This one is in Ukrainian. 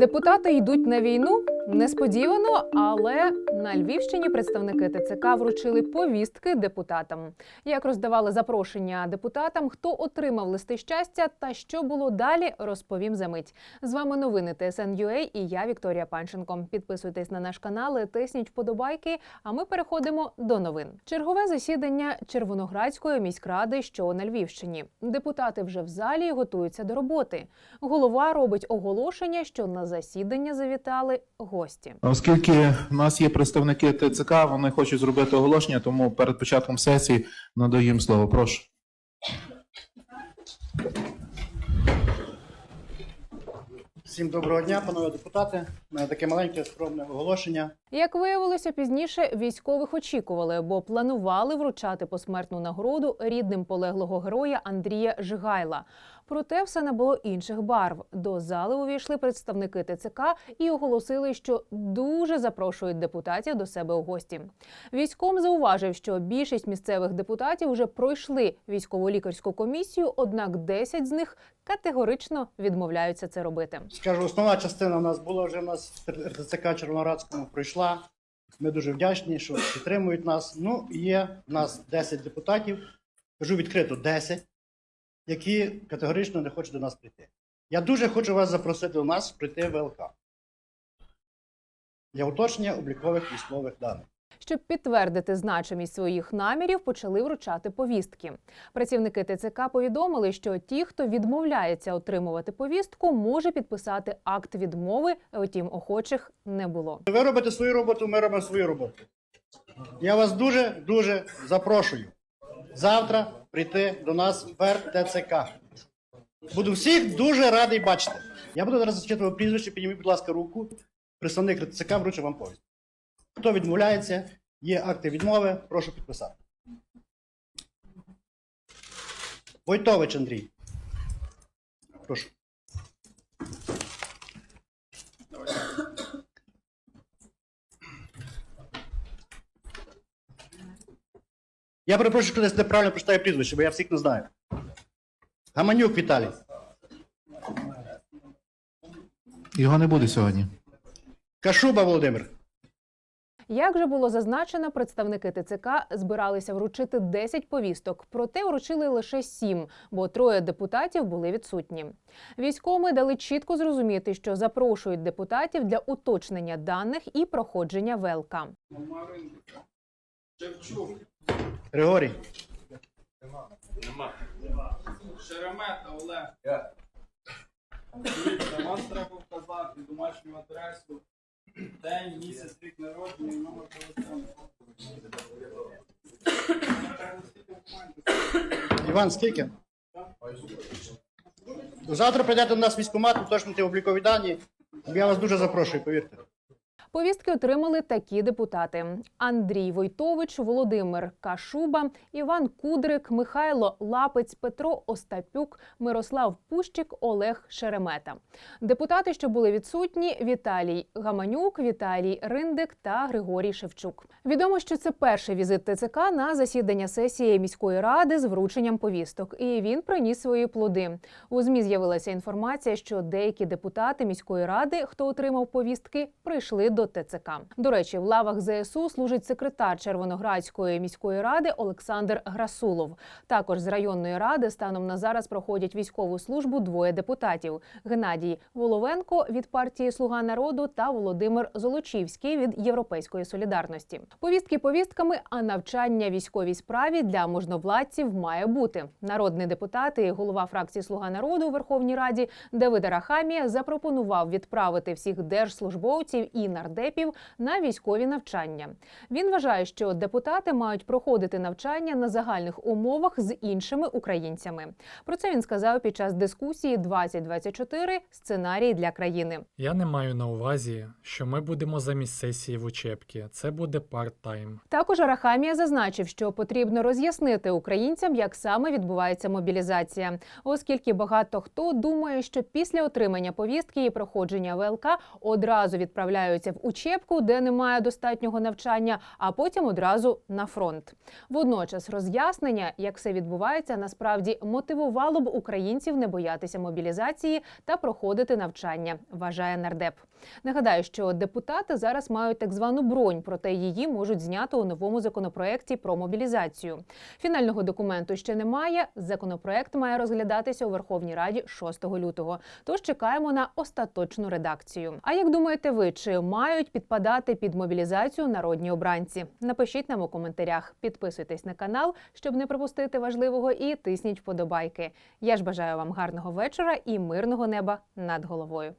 Депутати йдуть на війну несподівано, але на Львівщині представники ТЦК вручили повістки депутатам. Як роздавали запрошення депутатам, хто отримав листи щастя та що було далі, розповім за мить. З вами новини ТСН.UA і я Вікторія Панченко. Підписуйтесь на наш канал, тисніть вподобайки. А ми переходимо до новин. Чергове засідання Червоноградської міськради, що на Львівщині. Депутати вже в залі готуються до роботи. Голова робить оголошення, що на засідання завітали гості. Оскільки в нас є представники ТЦК, вони хочуть зробити оголошення, тому перед початком сесії надаю їм слово. Прошу. Всім доброго дня, панове депутати. У мене таке маленьке скромне оголошення. Як виявилося пізніше, військових очікували, бо планували вручати посмертну нагороду рідним полеглого героя Андрія Жигайла. Проте все набуло інших барв. До зали увійшли представники ТЦК і оголосили, що дуже запрошують депутатів до себе у гості. Військом зауважив, що більшість місцевих депутатів вже пройшли військово-лікарську комісію, однак 10 з них категорично відмовляються це робити. Скажу, основна частина у нас була вже у нас в РТЦК Червоноградському пройшла. Ми дуже вдячні, що підтримують нас. Ну, є в нас 10 депутатів, кажу відкрито 10, які категорично не хочуть до нас прийти. Я дуже хочу вас запросити до нас прийти в ВЛК для уточнення облікових військових даних. Щоб підтвердити значимість своїх намірів, почали вручати повістки. Працівники ТЦК повідомили, що ті, хто відмовляється отримувати повістку, може підписати акт відмови. Втім, охочих не було. Ви робите свою роботу, ми робимо свою роботу. Я вас дуже дуже запрошую завтра прийти до нас в РТЦК. Буду всіх дуже радий бачити. Я буду зараз зачитувати прізвище, підніміть, будь ласка, руку. Представник РТЦК вручить вам повість. Хто відмовляється, є акти відмови, прошу підписати. Войтович Андрій. Прошу. Я перепрошую, що десь неправильно прочитаю прізвище, бо я всіх не знаю. Гаманюк Віталій. Його не буде сьогодні. Кашуба Володимир. Як же було зазначено, представники ТЦК збиралися вручити 10 повісток, проте вручили лише 7, бо троє депутатів були відсутні. Військовими дали чітко зрозуміти, що запрошують депутатів для уточнення даних і проходження ВЛК. Григорій. Нема. Шеремета Олег. Дивіться, вам треба вказати домашню адресу, день, місяць, рік народження і номер телефону. Іван, скільки? Завтра прийдете до нас в військкомат, уточнити облікові дані. Я вас дуже запрошую, повірте. Повістки отримали такі депутати: Андрій Войтович, Володимир Кашуба, Іван Кудрик, Михайло Лапець, Петро Остапюк, Мирослав Пущик, Олег Шеремета. Депутати, що були відсутні: Віталій Гаманюк, Віталій Риндик та Григорій Шевчук. Відомо, що це перший візит ТЦК на засідання сесії міської ради з врученням повісток, і він приніс свої плоди. У змі з'явилася інформація, що деякі депутати міської ради, хто отримав повістки, прийшли до ТЦК. До речі, в лавах ЗСУ служить секретар Червоноградської міської ради Олександр Грасулов. Також з районної ради станом на зараз проходять військову службу двоє депутатів: Геннадій Воловенко від партії Слуга народу та Володимир Золочівський від Європейської солідарності. Повістки повістками, а навчання військовій справі для можновладців має бути. Народний депутат і голова фракції Слуга народу у Верховній Раді Давид Арахамія запропонував відправити всіх держслужбовців і нардепів на військові навчання. Він вважає, що депутати мають проходити навчання на загальних умовах з іншими українцями. Про це він сказав під час дискусії 2024 сценарій для країни. Я не маю на увазі, що ми будемо замість сесії в учебці. Це буде парт-тайм. Також Арахамія зазначив, що потрібно роз'яснити українцям, як саме відбувається мобілізація, оскільки багато хто думає, що після отримання повістки і проходження ВЛК одразу відправляються в учебку, де немає достатнього навчання, а потім одразу на фронт. Водночас роз'яснення, як все відбувається, насправді мотивувало б українців не боятися мобілізації та проходити навчання, вважає нардеп. Нагадаю, що депутати зараз мають так звану бронь, проте її можуть зняти у новому законопроекті про мобілізацію. Фінального документу ще немає. Законопроект має розглядатися у Верховній Раді 6 лютого. Тож чекаємо на остаточну редакцію. А як думаєте ви, чи мають підпадати під мобілізацію народні обранці? Напишіть нам у коментарях. Підписуйтесь на канал, щоб не пропустити важливого, і тисніть вподобайки. Я ж бажаю вам гарного вечора і мирного неба над головою.